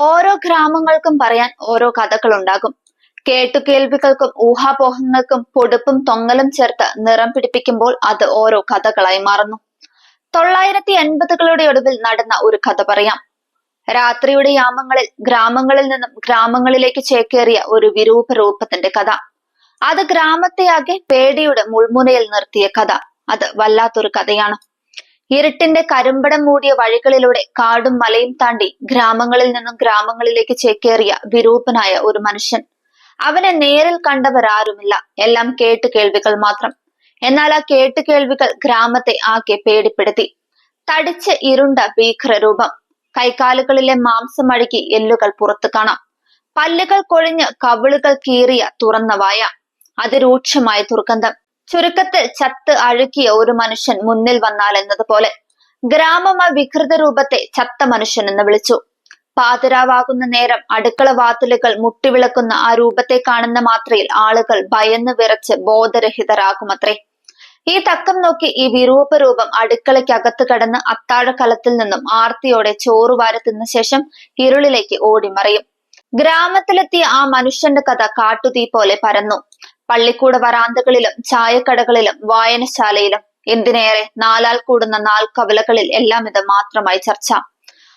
ഓരോ ഗ്രാമങ്ങൾക്കും പറയാൻ ഓരോ കഥകൾ ഉണ്ടാകും കേട്ടുകേൾവികൾക്കും ഊഹാപോഹങ്ങൾക്കും പൊടുപ്പും തൊങ്ങലും ചേർത്ത് നിറം പിടിപ്പിക്കുമ്പോൾ അത് ഓരോ കഥകളായി മാറുന്നു. തൊള്ളായിരത്തി എൺപതുകളുടെ ഒടുവിൽ നടന്ന ഒരു കഥ പറയാം. രാത്രിയുടെ യാമങ്ങളിൽ ഗ്രാമങ്ങളിൽ നിന്നും ഗ്രാമങ്ങളിലേക്ക് ചേക്കേറിയ ഒരു വിരൂപ രൂപത്തിന്റെ കഥ. അത് ഗ്രാമത്തെയാകെ പേടിയുടെ മുൾമുനയിൽ നിർത്തിയ കഥ. അത് വല്ലാത്തൊരു കഥയാണ്. ഇരുട്ടിന്റെ കരുമ്പടം മൂടിയ വഴികളിലൂടെ കാടും മലയും താണ്ടി ഗ്രാമങ്ങളിൽ നിന്നും ഗ്രാമങ്ങളിലേക്ക് ചേക്കേറിയ വിരൂപനായ ഒരു മനുഷ്യൻ. അവനെ നേരിൽ കണ്ടവരാരുമില്ല. എല്ലാം കേട്ട് കേൾവികൾ മാത്രം. എന്നാൽ ആ കേട്ട് കേൾവികൾ ഗ്രാമത്തെ ആകെ പേടിപ്പെടുത്തി. തടിച്ച് ഇരുണ്ട ഭീകര രൂപം. കൈകാലുകളിലെ മാംസം അഴുകി എല്ലുകൾ പുറത്തു കാണാം. പല്ലുകൾ കൊഴിഞ്ഞ് കവിളുകൾ കീറിയ തുറന്ന വായ. അതിരൂക്ഷമായ ദുർഗന്ധം. ചുരുക്കത്തിൽ ചത്ത് അഴുകിയ ഒരു മനുഷ്യൻ മുന്നിൽ വന്നാൽ എന്നതുപോലെ ഗ്രാമമ വികൃത രൂപത്തെ ചത്ത മനുഷ്യൻ എന്ന് വിളിച്ചു. പാതിരാവാകുന്ന നേരം അടുക്കള വാതിലുകൾ മുട്ടിവിളക്കുന്ന ആ രൂപത്തെ കാണുന്ന മാത്രയിൽ ആളുകൾ ഭയന്ന് വിറച്ച് ബോധരഹിതരാകുമത്രേ. ഈ തക്കം നോക്കി ഈ വിരൂപ രൂപം അടുക്കളയ്ക്കകത്ത് കടന്ന് അത്താഴക്കലത്തിൽ നിന്നും ആർത്തിയോടെ ചോറ് വാരി ശേഷം ഇരുളിലേക്ക് ഓടിമറിയും. ഗ്രാമത്തിലെത്തിയ ആ മനുഷ്യന്റെ കഥ കാട്ടുതീ പോലെ പരന്നു. പള്ളിക്കൂട വരാന്തകളിലും ചായക്കടകളിലും വായനശാലയിലും എന്തിനേറെ നാലാൽ കൂടുന്ന നാൾ കവലകളിൽ എല്ലാം ഇത് മാത്രമായി ചർച്ച.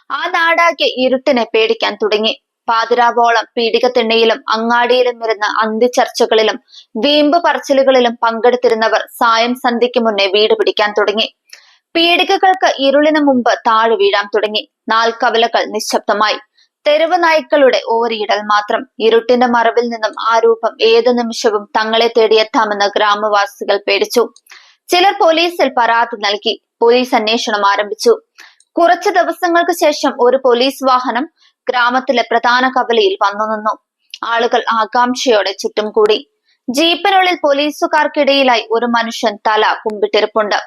ആ നാടാകെ ഇരുട്ടിനെ പേടിക്കാൻ തുടങ്ങി. പാതിരാവോളം പീഡികത്തിണ്ണയിലും അങ്ങാടിയിലും ഇരുന്ന അന്തിച്ചർച്ചകളിലും വീമ്പ് പറച്ചിലുകളിലും പങ്കെടുത്തിരുന്നവർ സായം സന്ധ്യയ്ക്ക് മുന്നേ വീട് പിടിക്കാൻ തുടങ്ങി. പീഡികകൾക്ക് ഇരുളിനു മുമ്പ് താഴെ വീഴാൻ തുടങ്ങി. നാൽക്കവലകൾ നിശബ്ദമായി. തെരുവ് നായ്ക്കളുടെ ഓരിയിടൽ മാത്രം. ഇരുട്ടിന്റെ മറവിൽ നിന്നും ആ രൂപം ഏതു നിമിഷവും തങ്ങളെ തേടിയെത്താമെന്ന് ഗ്രാമവാസികൾ പേടിച്ചു. ചിലർ പോലീസിൽ പരാതി നൽകി പോലീസ് അന്വേഷണം ആരംഭിച്ചു. കുറച്ചു ദിവസങ്ങൾക്ക് ശേഷം ഒരു പോലീസ് വാഹനം ഗ്രാമത്തിലെ പ്രധാന കവലയിൽ വന്നു നിന്നു. ആളുകൾ ആകാംക്ഷയോടെ ചുറ്റും കൂടി. ജീപ്പിനുള്ളിൽ പോലീസുകാർക്കിടയിലായി ഒരു മനുഷ്യൻ തല കുമ്പിട്ടിരിപ്പുണ്ട്.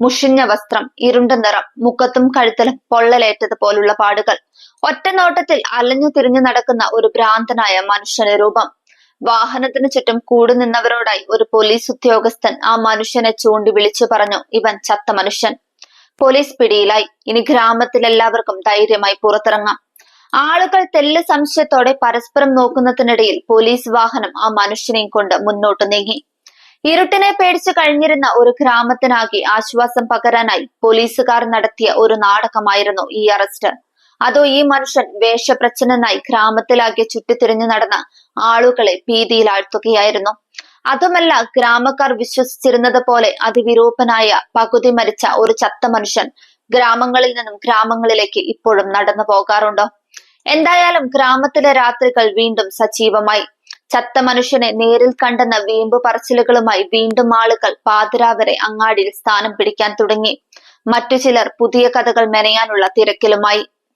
മുഷിഞ്ഞ വസ്ത്രം ഇരുണ്ട നിറം മുഖത്തും കഴുത്തിലും പൊള്ളലേറ്റതുപോലുള്ള പാടുകൾ. ഒറ്റനോട്ടത്തിൽ അലഞ്ഞു തിരിഞ്ഞു നടക്കുന്ന ഒരു ഭ്രാന്തനായ മനുഷ്യന്റെ രൂപം. വാഹനത്തിന് ചുറ്റും കൂടി നിന്നവരോടായി ഒരു പോലീസ് ഉദ്യോഗസ്ഥൻ ആ മനുഷ്യനെ ചൂണ്ടി വിളിച്ചു പറഞ്ഞു ഇവൻ ചത്ത മനുഷ്യൻ. പോലീസ് പിടിയിലായി. ഇനി ഗ്രാമത്തിലെല്ലാവർക്കും ധൈര്യമായി പുറത്തിറങ്ങാം. ആളുകൾ തെല്ല് സംശയത്തോടെ പരസ്പരം നോക്കുന്നതിനിടയിൽ പോലീസ് വാഹനം ആ മനുഷ്യനെയും കൊണ്ട് മുന്നോട്ട് നീങ്ങി. ഇരുട്ടിനെ പേടിച്ച് കഴിഞ്ഞിരുന്ന ഒരു ഗ്രാമത്തിനാകെ ആശ്വാസം പകരാനായി പോലീസുകാർ നടത്തിയ ഒരു നാടകമായിരുന്നു ഈ അറസ്റ്റ്. അതോ ഈ മനുഷ്യൻ വേഷപ്രച്ഛനായി ഗ്രാമത്തിലാകെ ചുറ്റിത്തിരിഞ്ഞു നടന്ന ആളുകളെ ഭീതിയിലാഴ്ത്തുകയായിരുന്നു. അതുമല്ല ഗ്രാമക്കാർ വിശ്വസിച്ചിരുന്നത് പോലെ അതിവിരൂപനായ പകുതി മരിച്ച ഒരു ചത്ത മനുഷ്യൻ ഗ്രാമങ്ങളിൽ നിന്നും ഗ്രാമങ്ങളിലേക്ക് ഇപ്പോഴും നടന്നു പോകാറുണ്ടോ എന്തായാലും ഗ്രാമത്തിലെ രാത്രികൾ വീണ്ടും സജീവമായി. ചത്ത മനുഷ്യനെ നേരിൽ കണ്ടെന്ന വീമ്പ് പറച്ചിലുകളുമായി വീണ്ടും ആളുകൾ പാതിരാവരെ അങ്ങാടിയിൽ സ്ഥാനം പിടിക്കാൻ തുടങ്ങി. മറ്റു ചിലർ പുതിയ കഥകൾ മെനയാനുള്ള തിരക്കിലുമായി.